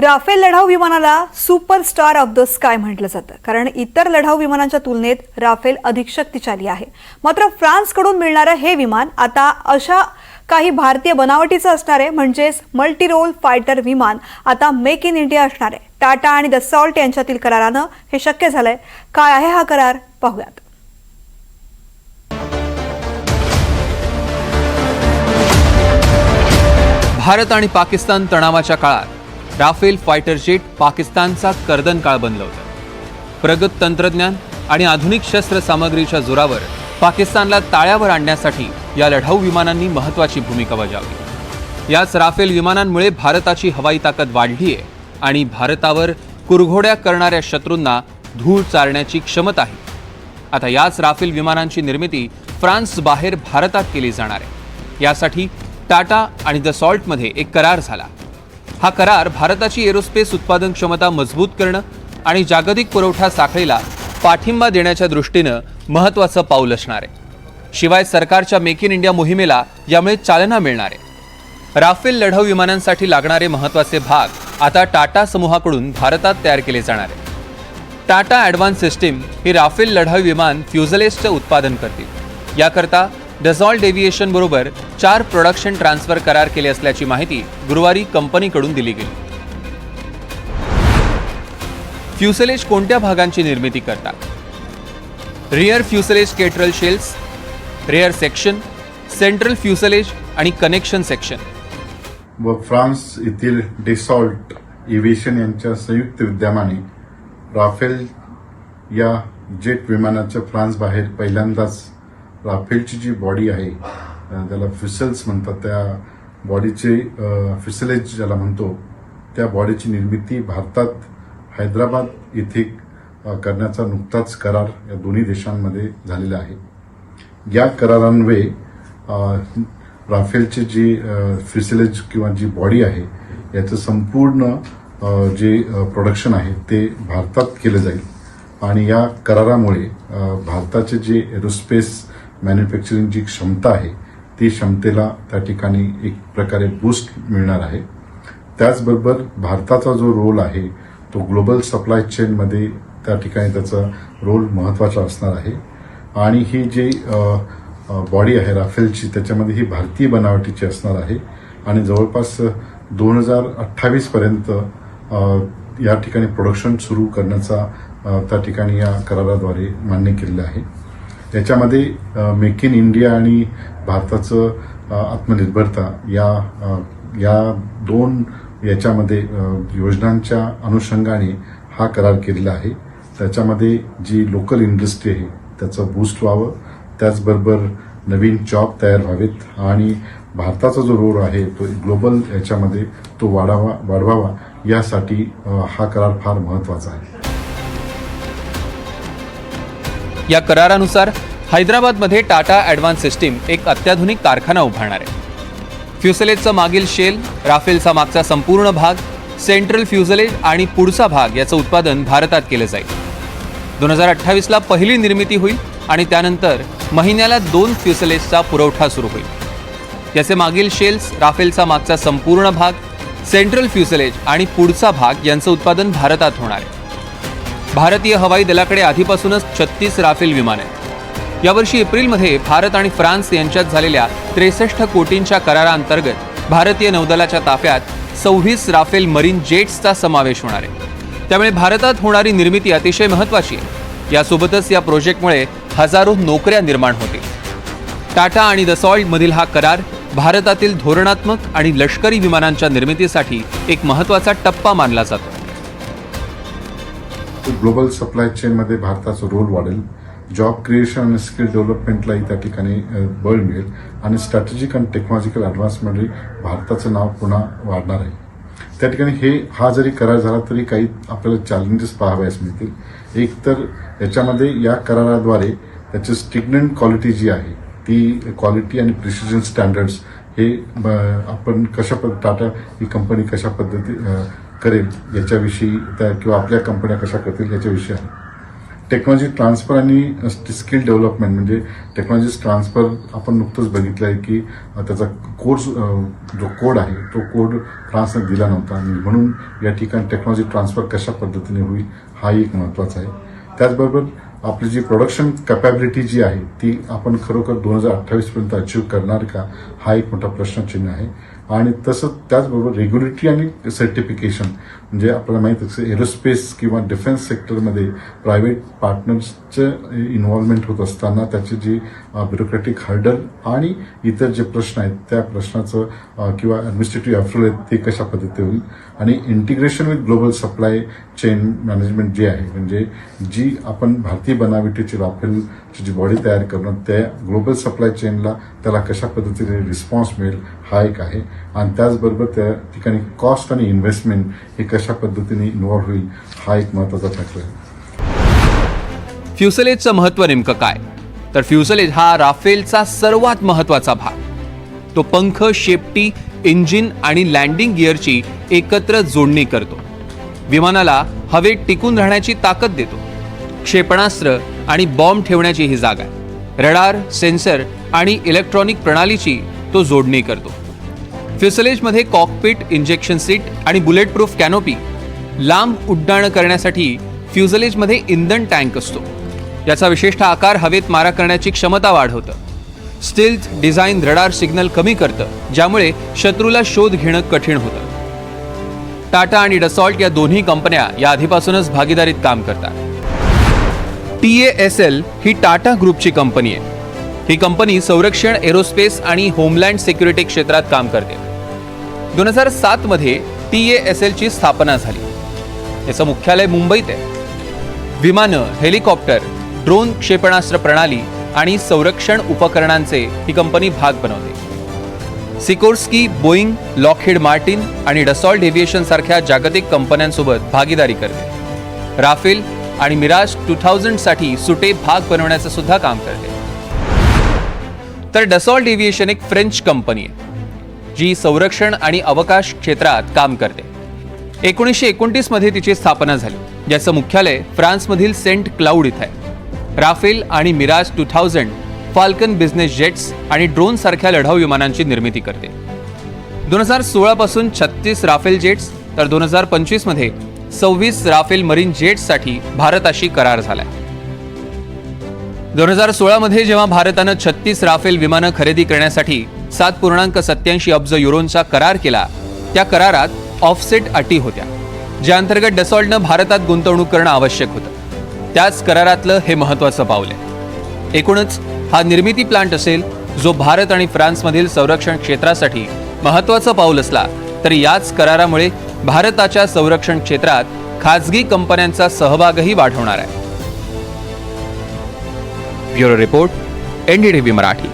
Rafale लढाऊ विमानाला superstar of the sky म्हटलं जातं. कारण इतर लढाऊ विमानांच्या तुलनेत राफेल अधिक शक्तिशाली आहे. मात्र फ्रान्सकडून मिळणारं हे विमान आता अशा काही भारतीय बनावटीचं असणार आहे म्हणजेच मल्टीरोल फायटर विमान आता मेक इन इंडिया असणार आहे. टाटा आणि द सॉल्ट यांच्यातील करारानं हे शक्य झालंय. काय आहे हा करार? पाहूयात. भारत आणि पाकिस्तान तणावाच्या काळात राफेल फायटर जेट पाकिस्तानचा कर्दन काळ बनलं होतं. प्रगत तंत्रज्ञान आणि आधुनिक शस्त्र सामग्रीच्या जोरावर पाकिस्तानला ताळ्यावर आणण्यासाठी या लढाऊ विमानांनी महत्त्वाची भूमिका बजावली. याच राफेल विमानांमुळे भारताची हवाई ताकद वाढली आहे आणि भारतावर कुरघोड्या करणाऱ्या शत्रूंना धूळ चारण्याची क्षमता आहे. आता याच राफेल विमानांची निर्मिती फ्रान्स बाहेर भारतात केली जाणार आहे. यासाठी टाटा आणि द सॉल्टमध्ये एक करार झाला. हा करार भारताची एरोस्पेस उत्पादन क्षमता मजबूत करणं आणि जागतिक पुरवठा साखळीला पाठिंबा देण्याच्या दृष्टीनं महत्त्वाचं पाऊल असणार आहे. शिवाय सरकारच्या मेक इन इंडिया मोहिमेला यामुळे चालना मिळणार आहे. राफेल लढाऊ विमानांसाठी लागणारे महत्त्वाचे भाग आता टाटा समूहाकडून भारतात तयार केले जाणार आहे टाटा ॲडव्हान्स सिस्टीम ही राफेल लढाऊ विमान फ्युझलेसचं उत्पादन करतील. याकरता डझॉल्ट एव्हिएशनबरोबर चार प्रोडक्शन ट्रान्सफर करार केले असल्याची माहिती गुरुवारी कंपनीकडून दिली गेली. फ्युसलेज कोणत्या भागांची निर्मिती करतात? Rear fuselage केटरल shells rear section central fuselage आणि कनेक्शन सेक्शन व फ्रान्स येथील डिसॉल्ट एव्हिएशन यांच्या संयुक्त विद्यमाने राफेल या जेट विमानाच्या फ्रान्स बाहेर पहिल्यांदाच राफेलची जी बॉडी आहे ज्याला त्याला फिसल्स म्हणतात त्या बॉडीचे फिसलेज ज्याला म्हणतो त्या बॉडीची निर्मिती भारतात हैदराबाद येथे करण्याचा नुकताच करार या दोन्ही देशांमध्ये झालेला आहे. या करारान्वये राफेलचे जे फिसिलेज किंवा जी बॉडी आहे याचं संपूर्ण जे प्रोडक्शन आहे ते भारतात केलं जाईल. आणि या करारामुळे भारताचे जे एरोस्पेस मॅन्युफॅक्चरिंग जी क्षमता आहे ती क्षमतेला त्या ठिकाणी एक प्रकारे बूस्ट मिळणार आहे. त्याचबरोबर भारताचा जो रोल आहे तो ग्लोबल सप्लाय चेनमध्ये त्या ठिकाणी त्याचा रोल महत्त्वाचा असणार आहे. आणि ही जी बॉडी आहे राफेलची त्याच्यामध्ये ही भारतीय बनावटीची असणार आहे. आणि जवळपास दोन हजार अठ्ठावीसपर्यंत या ठिकाणी प्रोडक्शन सुरू करण्याचा त्या ठिकाणी या कराराद्वारे मान्य केलेलं आहे. त्याच्यामध्ये मेक इन इंडिया आणि भारताचं आत्मनिर्भरता या या दोन याच्यामध्ये योजनांच्या अनुषंगाने हा करार केलेला आहे. त्याच्यामध्ये जी लोकल इंडस्ट्री आहे त्याचं बूस्ट व्हावं. त्याचबरोबर नवीन जॉब तयार व्हावेत आणि भारताचा जो रोल आहे तो ग्लोबल याच्यामध्ये तो वाढावा वाढवावा यासाठी हा करार फार महत्त्वाचा आहे. या करारानुसार हैदराबादमध्ये टाटा ॲडव्हान्स सिस्टीम एक अत्याधुनिक कारखाना उभारणार आहे. फ्युसलेजचा मागील शेल राफेलचा मागचा संपूर्ण भाग सेंट्रल फ्युझलेज आणि पुढचा भाग याचं उत्पादन भारतात केलं जाईल. दोन हजार अठ्ठावीसला पहिली निर्मिती होईल आणि त्यानंतर महिन्याला दोन फ्युसलेजचा पुरवठा सुरू होईल. याचे मागील शेल्स राफेलचा मागचा संपूर्ण भाग सेंट्रल फ्युसलेज आणि पुढचा भाग यांचं उत्पादन भारतात होणार आहे. भारतीय हवाई दलाकडे आधीपासूनच छत्तीस राफेल विमान आहेत. यावर्षी एप्रिलमध्ये भारत आणि फ्रान्स यांच्यात झालेल्या त्रेसष्ट कोटींच्या कराराअंतर्गत भारतीय नौदलाच्या ताफ्यात सव्वीस राफेल मरीन जेट्सचा समावेश होणार आहे. त्यामुळे भारतात होणारी निर्मिती अतिशय महत्त्वाची आहे. यासोबतच या प्रोजेक्टमुळे हजारो नोकऱ्या निर्माण होतील. टाटा आणि द सॉल्टमधील हा करार भारतातील धोरणात्मक आणि लष्करी विमानांच्या निर्मितीसाठी एक महत्त्वाचा टप्पा मानला जातो. ग्लोबल सप्लाय चेनमध्ये भारताचा रोल वाढेल. जॉब क्रिएशन आणि स्किल डेव्हलपमेंटलाही त्या ठिकाणी बळ मिळेल. आणि स्ट्रॅटेजिक आणि टेक्नॉलॉजिकल ॲडव्हान्समध्ये भारताचं नाव पुन्हा वाढणार आहे. त्या ठिकाणी हे हा जरी करार झाला तरी काही आपल्याला चॅलेंजेस पाहाव्यास मिळतील. एक तर याच्यामध्ये या कराराद्वारे त्याची स्टिग्नंट क्वालिटी जी आहे ती क्वालिटी आणि प्रिसिजन स्टँडर्ड्स हे ब, आपण कशा पद्ध टाटा ही कंपनी कशा पद्धती करेल याच्याविषयी त्या किंवा आपल्या कंपन्या कशा करतील याच्याविषयी आहे. टेक्नॉलॉजी ट्रान्सफर आणि स्किल डेव्हलपमेंट म्हणजे टेक्नॉलॉजी ट्रान्सफर आपण नुकतंच बघितलं आहे की त्याचा कोर्स जो कोड आहे तो कोड फ्रान्सने दिला नव्हता आणि म्हणून या ठिकाणी टेक्नॉलॉजी ट्रान्सफर कशा पद्धतीने होईल हा एक महत्त्वाचा आहे. त्याचबरोबर आपली जी प्रोडक्शन कॅपॅबिलिटी जी आहे ती आपण खरोखर दोन हजार अठ्ठावीसपर्यंत अचीव्ह करणार का हा एक मोठा प्रश्नचिन्ह आहे. आणि तसंच त्याचबरोबर रेग्युलेटरी आणि सर्टिफिकेशन म्हणजे आपल्याला माहीत असं एरोस्पेस किंवा डिफेन्स सेक्टरमध्ये प्रायव्हेट पार्टनर्सचं इन्व्हॉल्वमेंट होत असताना त्याची जी ब्युरोक्रॅटिक हर्डल आणि इतर जे प्रश्न आहेत त्या प्रश्नाचं किंवा ॲडमिनिस्ट्रेटिव्ह अप्रुव्हल आहेत ते कशा पद्धतीने होईल? आणि integration with global supply chain management जे आहे म्हणजे जी आपण भारतीय बनावटीची राफेल जी बॉडी तयार करणं त्या ग्लोबल सप्लाय चेनला त्याला कशा पद्धतीने रिस्पॉन्स मिळेल हा एक आहे. आणि त्याचबरोबर त्या ठिकाणी कॉस्ट आणि इन्व्हेस्टमेंट हे कशा पद्धतीने इन्व्हॉल्व्ह होईल हा एक महत्त्वाचा फॅक्टर आहे. फ्युसलेजचं महत्त्व नेमकं काय? तर फ्युसलेज हा राफेलचा सर्वात महत्त्वाचा भाग. तो पंख शेपटी इंजिन आणि लँडिंग गिअरची एकत्र जोडणी करतो. विमानाला हवेत टिकून राहण्याची ताकद देतो. क्षेपणास्त्र आणि बॉम्ब ठेवण्याची ही जागा आहे. रडार सेन्सर आणि इलेक्ट्रॉनिक प्रणालीची तो जोडणी करतो. फ्युसलेजमध्ये कॉकपिट इंजेक्शन सीट आणि बुलेट प्रूफ कॅनोपी लांब उड्डाण करण्यासाठी फ्युझलेजमध्ये इंधन टँक असतो. याचा विशिष्ट आकार हवेत मारा करण्याची क्षमता वाढवतं. स्टिल्थ डिझाईन रडार सिग्नल कमी करतं ज्यामुळे शत्रूला शोध घेणं कठीण होतं. टाटा आणि डसॉल्ट या दोन्ही कंपन्या या आधीपासूनच भागीदारीत काम करतात. टी ए एस एल ही टाटा ग्रुपची कंपनी आहे. ही कंपनी संरक्षण एरोस्पेस आणि होमलँड सिक्युरिटी क्षेत्रात काम करते. दोन हजार सातमध्ये टी ए एस एलची स्थापना झाली. याचं मुख्यालय मुंबईत आहे. विमानं हेलिकॉप्टर ड्रोन क्षेपणास्त्र प्रणाली आणि संरक्षण उपकरणांचे ही कंपनी भाग बनवते. सिकोर्स्की बोईंग लॉकहेड मार्टिन आणि डसॉल्ट एव्हिएशन सारख्या जागतिक कंपन्यांसोबत भागीदारी करते. राफेल आणि मिराज टू थाउजंडसाठी सुटे भाग बनवण्याचं सुद्धा काम करते. तर डसॉल्ट एव्हिएशन एक फ्रेंच कंपनी आहे जी संरक्षण आणि अवकाश क्षेत्रात काम करते. एकोणीसशे एकोणतीसमध्ये तिची स्थापना झाली ज्याचं मुख्यालय फ्रान्समधील सेंट क्लाउड इथं आहे. राफेल आणि Mirage two thousand Falcon business jets आणि ड्रोन सारख्या लढाऊ विमानांची निर्मिती करते. दोन हजार सोळापासून छत्तीस राफेल जेट्स तर दोन हजार पंचवीसमध्ये सव्वीस राफेल मरीन जेट्ससाठी भारताशी करार झालाय. दोन हजार सोळामध्ये जेव्हा भारतानं छत्तीस राफेल विमानं खरेदी करण्यासाठी सात पूर्णांक सत्याऐंशी अब्ज युरोंचा करार केला त्या करारात ऑफसेट अटी होत्या ज्या अंतर्गत डसॉल्टनं भारतात गुंतवणूक करणं आवश्यक होतं. त्याच करारातलं हे महत्त्वाचं पाऊल आहे. एकूणच हा निर्मिती प्लांट असेल जो भारत आणि फ्रान्समधील संरक्षण क्षेत्रासाठी महत्वाचं पाऊल असला तरी याच करारामुळे भारताच्या संरक्षण क्षेत्रात खाजगी कंपन्यांचा सहभागही वाढवणार आहे. Bureau report NDTV Marathi.